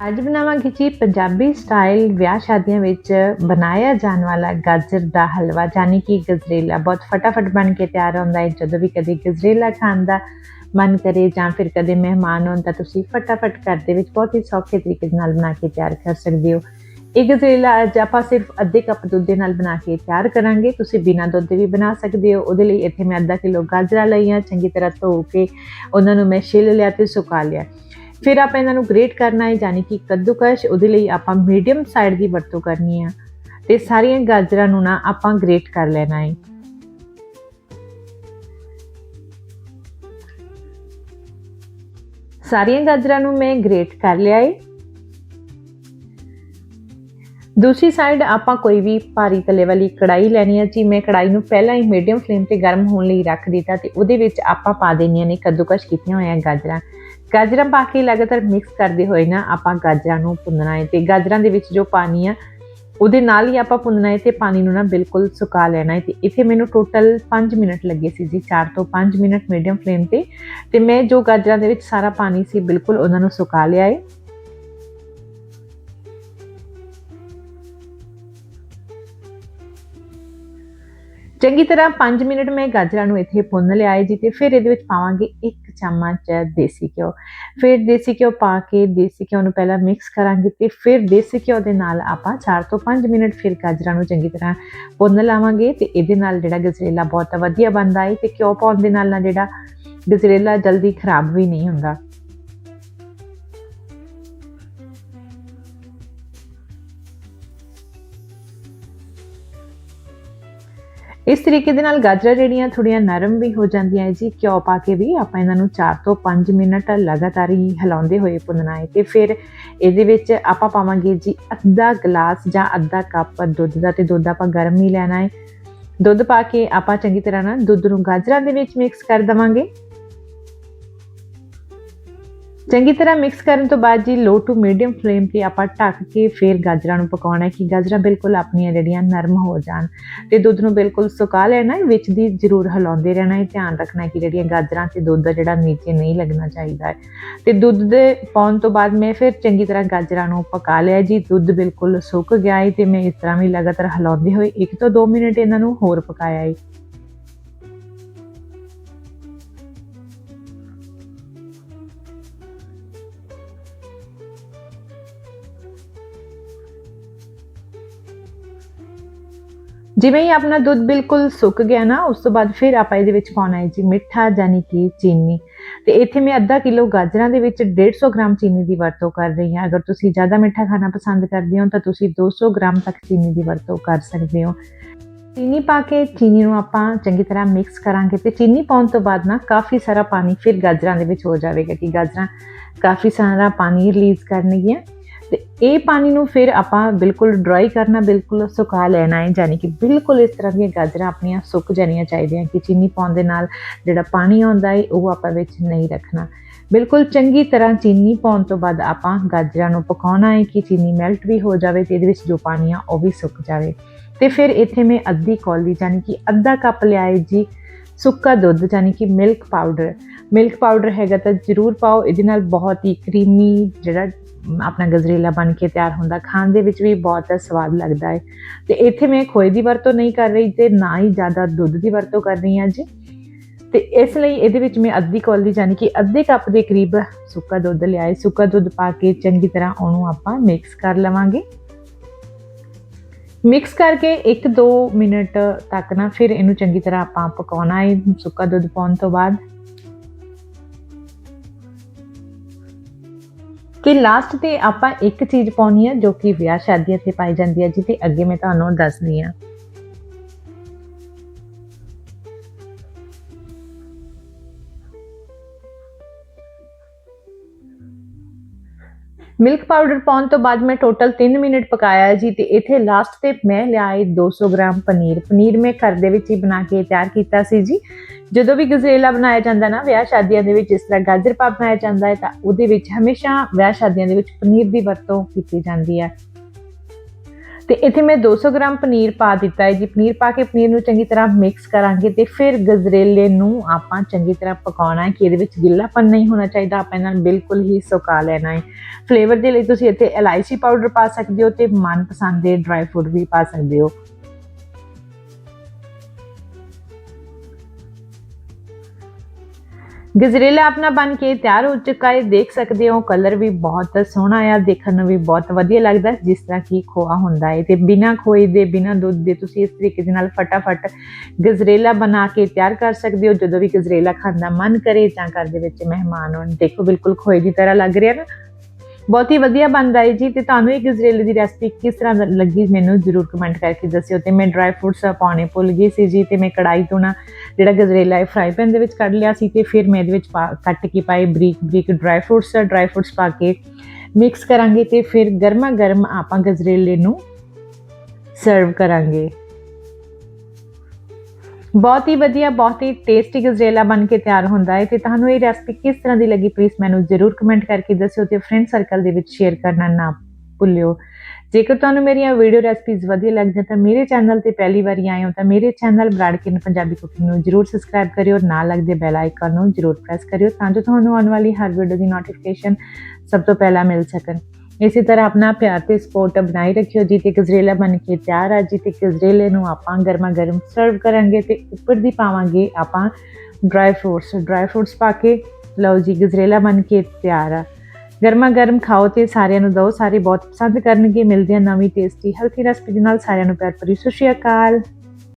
ਅੱਜ ਬਣਾਵਾਂਗੇ ਜੀ ਪੰਜਾਬੀ ਸਟਾਈਲ ਵਿਆਹ ਸ਼ਾਦੀਆਂ ਵਿੱਚ ਬਣਾਇਆ ਜਾਣ ਵਾਲਾ ਗਾਜਰ ਦਾ ਹਲਵਾ ਯਾਨੀ ਕਿ ਗਜਰੇਲਾ। ਬਹੁਤ ਫਟਾਫਟ ਬਣ ਕੇ ਤਿਆਰ ਹੁੰਦਾ ਹੈ। ਜਦੋਂ ਵੀ ਕਦੇ ਗਜਰੇਲਾ ਖਾਣ ਦਾ ਮਨ ਕਰੇ ਜਾਂ ਫਿਰ ਕਦੇ ਮਹਿਮਾਨ ਹੋਣ ਤਾਂ ਤੁਸੀਂ ਫਟਾਫਟ ਘਰ ਦੇ ਵਿੱਚ ਬਹੁਤ ਹੀ ਸੌਖੇ ਤਰੀਕੇ ਨਾਲ ਬਣਾ ਕੇ ਤਿਆਰ ਕਰ ਸਕਦੇ ਹੋ। ਇਹ ਗਜਰੇਲਾ ਅੱਜ ਆਪਾਂ ਸਿਰਫ ਅੱਧੇ ਕੱਪ ਦੁੱਧ ਦੇ ਨਾਲ ਬਣਾ ਕੇ ਤਿਆਰ ਕਰਾਂਗੇ। ਤੁਸੀਂ ਬਿਨਾਂ ਦੁੱਧ ਦੇ ਵੀ ਬਣਾ ਸਕਦੇ ਹੋ। ਉਹਦੇ ਲਈ ਇੱਥੇ ਮੈਂ ਅੱਧਾ ਕਿਲੋ ਗਾਜਰਾਂ ਲਈਆਂ, ਚੰਗੀ ਤਰ੍ਹਾਂ ਧੋ ਕੇ ਉਹਨਾਂ ਨੂੰ ਮੈਂ ਛਿੱਲ ਲਿਆ ਤੇ ਸੁਕਾ ਲਿਆ। ਫਿਰ ਆਪਾਂ ਇਹਨਾਂ ਨੂੰ ਗ੍ਰੇਟ ਕਰਨਾ ਹੈ ਯਾਨੀ ਕਿ ਕੱਦੂਕਸ਼, ਉਹਦੇ ਲਈ ਆਪਾਂ ਮੀਡੀਅਮ ਸਾਈਡ ਦੀ ਵਰਤੋਂ ਕਰਨੀ ਆ ਤੇ ਸਾਰੀਆਂ ਗਾਜਰਾਂ ਨੂੰ ਨਾ ਆਪਾਂ ਗ੍ਰੇਟ ਕਰ ਲੈਣਾ ਹੈ। ਸਾਰੀਆਂ ਗਾਜਰਾਂ ਨੂੰ ਮੈਂ ਗ੍ਰੇਟ ਕਰ ਲਿਆ ਹੈ। ਦੂਸਰੀ ਸਾਈਡ ਆਪਾਂ ਕੋਈ ਵੀ ਭਾਰੀ ਤਲੇ ਵਾਲੀ ਕੜਾਈ ਲੈਣੀ ਹੈ, ਜੀ ਮੈਂ ਕੜਾਈ ਨੂੰ ਪਹਿਲਾਂ ਹੀ ਮੀਡੀਅਮ ਫਲੇਮ ਤੇ ਗਰਮ ਹੋਣ ਲਈ ਰੱਖ ਦਿੱਤਾ ਤੇ ਉਹਦੇ ਵਿੱਚ ਆਪਾਂ ਪਾ ਦੇਣੀਆਂ ਨੇ ਕੱਦੂਕਸ਼ ਕੀਤੀਆਂ ਹੋਈਆਂ ਗਾਜਰਾਂ। ਗਾਜਰਾਂ ਪਾ ਕੇ ਲਗਾਤਾਰ ਮਿਕਸ ਕਰਦੇ ਹੋਏ ਨਾ ਆਪਾਂ ਗਾਜਰਾਂ ਨੂੰ ਭੁੰਨਣਾ ਹੈ ਤੇ ਗਾਜਰਾਂ ਦੇ ਵਿੱਚ ਜੋ ਪਾਣੀ ਆ, ਉਹਦੇ ਨਾਲ ਹੀ ਆਪਾਂ ਭੁੰਨਣਾ ਹੈ ਤੇ ਪਾਣੀ ਨੂੰ ਨਾ ਬਿਲਕੁਲ ਸੁਕਾ ਲੈਣਾ ਹੈ ਤੇ ਇੱਥੇ ਮੈਨੂੰ ਟੋਟਲ 5 ਮਿੰਟ ਲੱਗੇ ਸੀ ਜੀ 4 ਤੋਂ 5 ਮਿੰਟ ਮੀਡੀਅਮ ਫਲੇਮ ਤੇ ਤੇ ਮੈਂ ਜੋ ਗਾਜਰਾਂ ਦੇ ਵਿੱਚ ਸਾਰਾ ਪਾਣੀ ਸੀ ਬਿਲਕੁਲ ਉਹਨਾਂ ਨੂੰ ਸੁਕਾ ਲਿਆ ਹੈ। ਚੰਗੀ ਤਰ੍ਹਾਂ 5 ਮਿੰਟ ਮੈਂ ਗਾਜਰਾਂ ਨੂੰ ਇੱਥੇ ਭੁੰਨ ਲਿਆ ਹੈ ਜੀ ਤੇ ਫਿਰ ਇਹਦੇ ਵਿੱਚ ਪਾਵਾਂਗੇ 1 ਚਮਚ ਦੇਸੀ ਘਿਓ। ਫਿਰ ਦੇਸੀ ਘਿਓ ਪਾ ਕੇ ਦੇਸੀ ਘਿਓ ਨੂੰ ਪਹਿਲਾਂ ਮਿਕਸ ਕਰਾਂਗੇ ਤੇ ਫਿਰ ਦੇਸੀ ਘਿਓ ਦੇ ਨਾਲ ਆਪਾਂ 4 ਤੋਂ 5 ਮਿੰਟ ਫਿਰ ਗਾਜਰਾਂ ਨੂੰ ਚੰਗੀ ਤਰ੍ਹਾਂ ਭੁੰਨ ਲਾਵਾਂਗੇ ਤੇ ਇਹਦੇ ਨਾਲ ਜਿਹੜਾ ਗਜਰੇਲਾ ਬਹੁਤ ਵਧੀਆ ਬਣਦਾ ਹੈ ਤੇ ਘਿਓ ਪਾਉਣ ਦੇ ਨਾਲ ਨਾ ਜਿਹੜਾ ਗਜਰੇਲਾ ਜਲਦੀ ਖਰਾਬ ਵੀ ਨਹੀਂ ਹੁੰਦਾ। ਇਸ ਤਰੀਕੇ ਦੇ ਨਾਲ ਗਾਜਰਾਂ ਜਿਹੜੀਆਂ ਥੋੜੀਆਂ ਨਰਮ ਵੀ ਹੋ ਜਾਂਦੀਆਂ ਹੈ ਜੀ, ਘਿਓ ਪਾ ਕੇ ਵੀ ਆਪਾਂ ਇਹਨਾਂ ਨੂੰ 4 ਤੋਂ 5 ਮਿੰਟ ਲਗਾਤਾਰ ਹੀ ਹਿਲਾਉਂਦੇ ਹੋਏ ਭੁੰਨਣਾ ਹੈ ਤੇ ਫਿਰ ਇਹਦੇ ਵਿੱਚ ਆਪਾਂ ਪਾਵਾਂਗੇ ਜੀ ਅੱਧਾ ਗਲਾਸ ਜਾਂ ਅੱਧਾ ਕੱਪ ਦੁੱਧ ਦਾ ਤੇ ਦੁੱਧ ਆਪਾਂ ਗਰਮ ਹੀ ਲੈਣਾ ਹੈ। ਦੁੱਧ ਪਾ ਕੇ ਆਪਾਂ ਚੰਗੀ ਤਰ੍ਹਾਂ ਨਾਲ ਦੁੱਧ ਨੂੰ ਗਾਜਰਾਂ ਦੇ ਵਿੱਚ ਮਿਕਸ ਕਰ ਦਵਾਂਗੇ। ਚੰਗੀ ਤਰ੍ਹਾਂ ਮਿਕਸ ਕਰਨ ਤੋਂ ਬਾਅਦ ਜੀ ਲੋ ਟੂ ਮੀਡੀਅਮ ਫਲੇਮ ਤੇ ਆਪਾਂ ਢੱਕ ਕੇ ਫਿਰ ਗਾਜਰਾਂ ਨੂੰ ਪਕਾਉਣਾ ਹੈ ਕਿ ਗਾਜਰਾਂ ਬਿਲਕੁਲ ਆਪਣੀਆਂ ਜਿਹੜੀਆਂ ਨਰਮ ਹੋ ਜਾਣ ਤੇ ਦੁੱਧ ਨੂੰ ਬਿਲਕੁਲ ਸੁਕਾ ਲੈਣਾ ਹੈ, ਵਿੱਚ ਦੀ ਜ਼ਰੂਰ ਹਿਲਾਉਂਦੇ ਰਹਿਣਾ ਹੈ, ਧਿਆਨ ਰੱਖਣਾ ਕਿ ਜਿਹੜੀਆਂ ਗਾਜਰਾਂ ਤੇ ਦੁੱਧ ਦਾ ਜਿਹੜਾ ਨੀਚੇ ਨਹੀਂ ਲੱਗਣਾ ਚਾਹੀਦਾ ਹੈ। ਤੇ ਦੁੱਧ ਦੇ ਪਾਉਣ ਤੋਂ ਬਾਅਦ ਮੈਂ ਫਿਰ ਚੰਗੀ ਤਰ੍ਹਾਂ ਗਾਜਰਾਂ ਨੂੰ ਪਕਾ ਲਿਆ ਜੀ, ਦੁੱਧ ਬਿਲਕੁਲ ਸੁੱਕ ਗਿਆ ਹੈ ਤੇ ਮੈਂ ਇਸ ਤਰ੍ਹਾਂ ਵੀ ਲਗਾਤਾਰ ਹਿਲਾਉਂਦੇ ਹੋਏ 1 ਤੋਂ 2 ਮਿੰਟ ਇਹਨਾਂ ਨੂੰ ਹੋਰ ਪਕਾਇਆ ਹੈ। ਜਿਵੇਂ ਹੀ ਆਪਣਾ ਦੁੱਧ ਬਿਲਕੁਲ ਸੁੱਕ ਗਿਆ ਨਾ, ਉਸ ਤੋਂ ਬਾਅਦ ਫਿਰ ਆਪਾਂ ਇਹਦੇ ਵਿੱਚ ਪਾਉਣਾ ਹੈ ਜੀ ਮਿੱਠਾ ਯਾਨੀ ਕਿ ਚੀਨੀ। ਤੇ ਇੱਥੇ ਮੈਂ ਅੱਧਾ ਕਿਲੋ ਗਾਜਰਾਂ ਦੇ ਵਿੱਚ 150 ਗ੍ਰਾਮ ਚੀਨੀ ਦੀ ਵਰਤੋਂ ਕਰ ਰਹੀ ਹਾਂ। ਅਗਰ ਤੁਸੀਂ ਜ਼ਿਆਦਾ ਮਿੱਠਾ ਖਾਣਾ ਪਸੰਦ ਕਰਦੇ ਹੋ, ਤਾਂ ਤੁਸੀਂ 200 ਗ੍ਰਾਮ ਤੱਕ ਚੀਨੀ ਦੀ ਵਰਤੋਂ ਕਰ ਸਕਦੇ ਹੋ। ਚੀਨੀ ਪਾ ਕੇ ਚੀਨੀ ਨੂੰ ਆਪਾਂ ਚੰਗੀ ਤਰ੍ਹਾਂ ਮਿਕਸ ਕਰਾਂਗੇ ਤੇ ਚੀਨੀ ਪਾਉਣ ਤੋਂ ਬਾਅਦ ਨਾ ਕਾਫੀ ਸਾਰਾ ਪਾਣੀ ਫਿਰ ਗਾਜਰਾਂ ਦੇ ਵਿੱਚ ਹੋ ਜਾਵੇਗਾ ਕਿ ਗਾਜਰਾਂ ਕਾਫੀ ਸਾਰਾ ਪਾਣੀ ਰਿਲੀਜ਼ ਕਰਨਗੀਆਂ। ਤੇ ਇਹ ਪਾਣੀ ਨੂੰ ਫਿਰ ਆਪਾਂ ਬਿਲਕੁਲ ਡਰਾਈ ਕਰਨਾ, ਬਿਲਕੁਲ ਸੁਕਾ ਲੈਣਾ ਹੈ ਯਾਨੀ ਕਿ ਬਿਲਕੁਲ ਇਸ ਤਰ੍ਹਾਂ ਦੀਆਂ ਗਾਜਰਾਂ ਆਪਣੀਆਂ ਸੁੱਕ ਜਾਣੀਆਂ ਚਾਹੀਦੀਆਂ ਕਿ ਚੀਨੀ ਪਾਉਣ ਦੇ ਨਾਲ ਜਿਹੜਾ ਪਾਣੀ ਆਉਂਦਾ ਹੈ, ਉਹ ਆਪਾਂ ਵਿੱਚ ਨਹੀਂ ਰੱਖਣਾ। ਬਿਲਕੁਲ ਚੰਗੀ ਤਰ੍ਹਾਂ ਚੀਨੀ ਪਾਉਣ ਤੋਂ ਬਾਅਦ ਆਪਾਂ ਗਾਜਰਾਂ ਨੂੰ ਪਕਾਉਣਾ ਹੈ ਕਿ ਚੀਨੀ ਮੈਲਟ ਵੀ ਹੋ ਜਾਵੇ ਤੇ ਇਹਦੇ ਵਿੱਚ ਜੋ ਪਾਣੀ ਆ, ਉਹ ਵੀ ਸੁੱਕ ਜਾਵੇ। ਤੇ ਫਿਰ ਇੱਥੇ ਮੈਂ ਅੱਧੀ ਕੌਲੀ ਯਾਨੀ ਕਿ ਅੱਧਾ ਕੱਪ ਲਿਆਏ ਜੀ ਸੁੱਕਾ ਦੁੱਧ ਯਾਨੀ ਕਿ ਮਿਲਕ ਪਾਊਡਰ ਮਿਲਕ ਪਾਊਡਰ ਹੈਗਾ ਤਾਂ ਜ਼ਰੂਰ ਪਾਓ, ਇਹਦੇ ਨਾਲ ਬਹੁਤ ਹੀ ਕਰੀਮੀ ਜਿਹੜਾ ਆਪਣਾ ਗਜਰੇਲਾ ਬਣ ਕੇ ਤਿਆਰ ਹੁੰਦਾ, ਖਾਣ ਦੇ ਵਿੱਚ ਵੀ ਬਹੁਤ ਸਵਾਦ ਲੱਗਦਾ ਹੈ। ਤੇ ਇੱਥੇ ਮੈਂ ਖੋਏ ਦੀ ਵਰਤੋਂ ਨਹੀਂ ਕਰ ਰਹੀ ਤੇ ਨਾ ਹੀ ਜ਼ਿਆਦਾ ਦੁੱਧ ਦੀ ਵਰਤੋਂ ਕਰ ਰਹੀ ਹਾਂ ਜੀ ਤੇ ਇਸ ਲਈ ਇਹਦੇ ਵਿੱਚ ਮੈਂ ਅੱਧੀ ਕੌਲੀ ਯਾਨੀ ਕਿ ਅੱਧੇ ਕੱਪ ਦੇ ਕਰੀਬ ਸੁੱਕਾ ਦੁੱਧ ਲਿਆਏ। ਸੁੱਕਾ ਦੁੱਧ ਪਾ ਕੇ ਚੰਗੀ ਤਰ੍ਹਾਂ ਉਹਨੂੰ ਆਪਾਂ ਮਿਕਸ ਕਰ ਲਵਾਂਗੇ। ਮਿਕਸ ਕਰਕੇ 1-2 ਮਿੰਟ ਤੱਕ ਨਾ ਫਿਰ ਇਹਨੂੰ ਚੰਗੀ ਤਰ੍ਹਾਂ ਆਪਾਂ ਪਕਾਉਣਾ ਹੈ ਸੁੱਕਾ ਦੁੱਧ ਪਾਉਣ ਤੋਂ ਬਾਅਦ। ਤੇ ਲਾਸਟ ਤੇ ਆਪਾਂ ਇੱਕ ਚੀਜ਼ ਪਾਉਣੀ ਹੈ ਜੋ ਕਿ ਵਿਆਹ ਸ਼ਾਦੀਆਂ ਤੇ ਪਾਈ ਜਾਂਦੀ ਹੈ ਜੀ, ਤੇ ਅੱਗੇ ਮੈਂ ਤੁਹਾਨੂੰ ਦੱਸਦੀ ਹਾਂ ਮਿਲਕ ਪਾਊਡਰ ਪਾਉਣ ਤੋਂ ਬਾਅਦ ਮੈਂ ਟੋਟਲ 3 ਮਿੰਟ ਪਕਾਇਆ ਜੀ ਤੇ ਇੱਥੇ ਲਾਸਟ ਤੇ ਮੈਂ ਲਿਆਏ 200 ਗ੍ਰਾਮ ਪਨੀਰ। ਪਨੀਰ ਮੈਂ ਘਰ ਦੇ ਵਿੱਚ ਹੀ ਬਣਾ ਕੇ ਤਿਆਰ ਕੀਤਾ ਸੀ ਜੀ। ਜਦੋਂ ਵੀ ਗਜ਼ਰੇਲਾ ਬਣਾਇਆ ਜਾਂਦਾ ਨਾ, ਵਿਆਹ ਸ਼ਾਦੀਆਂ ਦੇ ਵਿੱਚ, ਜਿਸ ਤਰ੍ਹਾਂ ਗਾਜਰ ਪਾ ਬਣਾਇਆ ਜਾਂਦਾ ਹੈ ਤਾਂ ਉਹਦੇ ਵਿੱਚ ਹਮੇਸ਼ਾ ਵਿਆਹ ਸ਼ਾਦੀਆਂ ਦੇ ਵਿੱਚ ਪਨੀਰ ਦੀ ਵਰਤੋਂ ਕੀਤੀ ਜਾਂਦੀ ਹੈ। ਤੇ ਇੱਥੇ ਮੈਂ 200 ਗ੍ਰਾਮ ਪਨੀਰ ਪਾ ਦਿੱਤਾ ਹੈ ਜੀ। ਪਨੀਰ ਪਾ ਕੇ ਪਨੀਰ ਨੂੰ ਚੰਗੀ ਤਰ੍ਹਾਂ ਮਿਕਸ ਕਰਾਂਗੇ ਤੇ ਫਿਰ ਗਜਰੇਲੇ ਨੂੰ ਆਪਾਂ ਚੰਗੀ ਤਰ੍ਹਾਂ ਪਕਾਉਣਾ ਹੈ ਕਿ ਇਹਦੇ ਵਿੱਚ ਗਿੱਲਾਪਨ ਨਹੀਂ ਹੋਣਾ ਚਾਹੀਦਾ। ਆਪਾਂ ਇਹਨਾਂ ਨੂੰ ਬਿਲਕੁਲ ਹੀ ਸੁਕਾ ਲੈਣਾ ਹੈ। ਫਲੇਵਰ ਦੇ ਲਈ ਤੁਸੀਂ ਇੱਥੇ ਇਲਾਇਚੀ ਪਾਊਡਰ ਪਾ ਸਕਦੇ ਹੋ ਤੇ ਮਨਪਸੰਦ ਦੇ ਡਰਾਈ ਫਰੂਟ ਵੀ ਪਾ ਸਕਦੇ ਹੋ। ਗਜਰੇਲਾ ਆਪਣਾ ਬਣ ਕੇ ਤਿਆਰ ਹੋ ਚੁੱਕਾ ਹੈ। ਦੇਖ ਸਕਦੇ ਹੋ, ਕਲਰ ਵੀ ਬਹੁਤ ਸੋਹਣਾ ਆ, ਦੇਖਣ ਨੂੰ ਵੀ ਬਹੁਤ ਵਧੀਆ ਲੱਗਦਾ ਜਿਸ ਤਰ੍ਹਾਂ ਕਿ ਖੋਆ ਹੁੰਦਾ ਹੈ ਤੇ ਬਿਨਾ ਖੋਏ ਦੇ, ਬਿਨਾ ਦੁੱਧ ਦੇ ਤੁਸੀਂ ਇਸ ਤਰੀਕੇ ਦੇ ਨਾਲ ਫਟਾਫਟ ਗਜਰੇਲਾ ਬਣਾ ਕੇ ਤਿਆਰ ਕਰ ਸਕਦੇ ਹੋ। ਜਦੋਂ ਵੀ ਗਜਰੇਲਾ ਖਾਣ ਦਾ ਮਨ ਕਰੇ ਜਾਂ ਘਰ ਦੇ ਵਿੱਚ ਮਹਿਮਾਨ ਹੋਣ, ਦੇਖੋ ਬਿਲਕੁਲ ਖੋਏ ਦੀ ਤਰ੍ਹਾਂ ਲੱਗ ਰਿਹਾ ਨਾ। ਬਹੁਤ ਹੀ ਵਧੀਆ ਬਣਦਾ ਹੈ ਜੀ ਤੇ ਤੁਹਾਨੂੰ ਇਹ ਗਜਰੇਲੇ ਦੀ ਰੈਸਪੀ ਕਿਸ ਤਰ੍ਹਾਂ ਲੱਗੀ ਮੈਨੂੰ ਜਰੂਰ ਕਮੈਂਟ ਕਰਕੇ ਦੱਸਿਓ ਤੇ ਮੈਂ ਡਰਾਈ ਫਰੂਟਸ ਪਾਉਣੇ ਭੁੱਲ ਗਈ ਸੀ ਜੀ ਤੇ ਮੈਂ ਕੜਾਈ ਤੋਂ ਨਾ ਜਿਹੜਾ ਗਜਰੇਲਾ ਹੈ ਫਰਾਈ ਪੈਨ ਦੇ ਵਿੱਚ ਕੱਢ ਲਿਆ ਸੀ ਤੇ ਫਿਰ ਮੈਂ ਇਹਦੇ ਵਿੱਚ ਪਾ- ਕੱਟ ਕੇ ਪਾਏ ਬਰੀਕ ਬਰੀਕ ਡਰਾਈ ਫਰੂਟਸ ਡਰਾਈ ਫਰੂਟਸ ਪਾ ਕੇ ਮਿਕਸ ਕਰਾਂਗੇ ਤੇ ਫਿਰ ਗਰਮਾ ਗਰਮ ਆਪਾਂ ਗਜਰੇਲੇ ਨੂੰ ਸਰਵ ਕਰਾਂਗੇ। ਬਹੁਤ ਹੀ ਵਧੀਆ, ਬਹੁਤ ਹੀ ਟੇਸਟੀ ਗਜਰੇਲਾ ਬਣ ਕੇ ਤਿਆਰ ਹੁੰਦਾ ਹੈ ਤੇ ਤੁਹਾਨੂੰ ਇਹ ਰੈਸਪੀ ਕਿਸ ਤਰ੍ਹਾਂ ਦੀ ਲੱਗੀ ਪਲੀਜ਼ ਮੈਨੂੰ ਜ਼ਰੂਰ ਕਮੈਂਟ ਕਰਕੇ ਦੱਸਿਓ ਤੇ ਫਰੈਂਡ ਸਰਕਲ ਦੇ ਵਿੱਚ ਸ਼ੇਅਰ ਕਰਨਾ ਨਾ ਭੁੱਲਿਓ। ਜੇਕਰ ਤੁਹਾਨੂੰ ਮੇਰੀਆਂ ਵੀਡੀਓ ਰੈਸਪੀਜ਼ ਵਧੀਆ ਲੱਗਦੀਆਂ ਤਾਂ ਮੇਰੇ ਚੈਨਲ ਤੇ ਪਹਿਲੀ ਵਾਰੀ ਆਏ ਹੋ ਤਾਂ ਮੇਰੇ ਚੈਨਲ ਬਰਾਡਕਿਨ ਪੰਜਾਬੀ ਕੁਕਿੰਗ ਨੂੰ ਜਰੂਰ ਸਬਸਕ੍ਰਾਈਬ ਕਰਿਓ ਨਾਲ ਲੱਗਦੇ ਬੈਲ ਆਈਕਨ ਨੂੰ ਜਰੂਰ ਪ੍ਰੈਸ ਕਰਿਓ ਤਾਂ ਜੋ ਤੁਹਾਨੂੰ ਆਉਣ ਵਾਲੀ ਹਰ ਵੀਡੀਓ ਦੀ ਨੋਟੀਫਿਕੇਸ਼ਨ ਸਭ ਤੋਂ ਪਹਿਲਾਂ ਮਿਲ ਸਕਣ। ਇਸੇ ਤਰ੍ਹਾਂ ਆਪਣਾ ਪਿਆਰ ਤੇ ਸਪੋਰਟ ਬਣਾਈ ਰੱਖਿਓ ਜੀ ਤੇ ਗਜਰੇਲਾ ਬਣ ਕੇ ਤਿਆਰ ਆ ਜੀ ਤੇ ਗਜਰੇਲੇ ਨੂੰ ਆਪਾਂ ਗਰਮਾ ਗਰਮ ਸਰਵ ਕਰਾਂਗੇ ਤੇ ਉੱਪਰ ਦੀ ਪਾਵਾਂਗੇ ਆਪਾਂ ਡਰਾਈ ਫਰੂਟਸ ਡਰਾਈ ਫਰੂਟਸ ਪਾ ਕੇ, ਲਓ ਜੀ ਗਜਰੇਲਾ ਬਣ ਕੇ ਤਿਆਰ ਆ। ਗਰਮਾ ਗਰਮ ਖਾਓ ਤੇ ਸਾਰਿਆਂ ਨੂੰ ਦਿਓ, ਸਾਰੇ ਬਹੁਤ ਪਸੰਦ ਕਰਨਗੇ, ਮਿਲਦੇ ਆ ਨਵੀਂ ਟੇਸਟੀ ਹੈਲਥੀ ਰੈਸਪੀ ਦੇ ਨਾਲ ਸਾਰਿਆਂ ਨੂੰ ਪਿਆਰ ਭਰੀ, ਸਤਿ ਸ਼੍ਰੀ ਅਕਾਲ।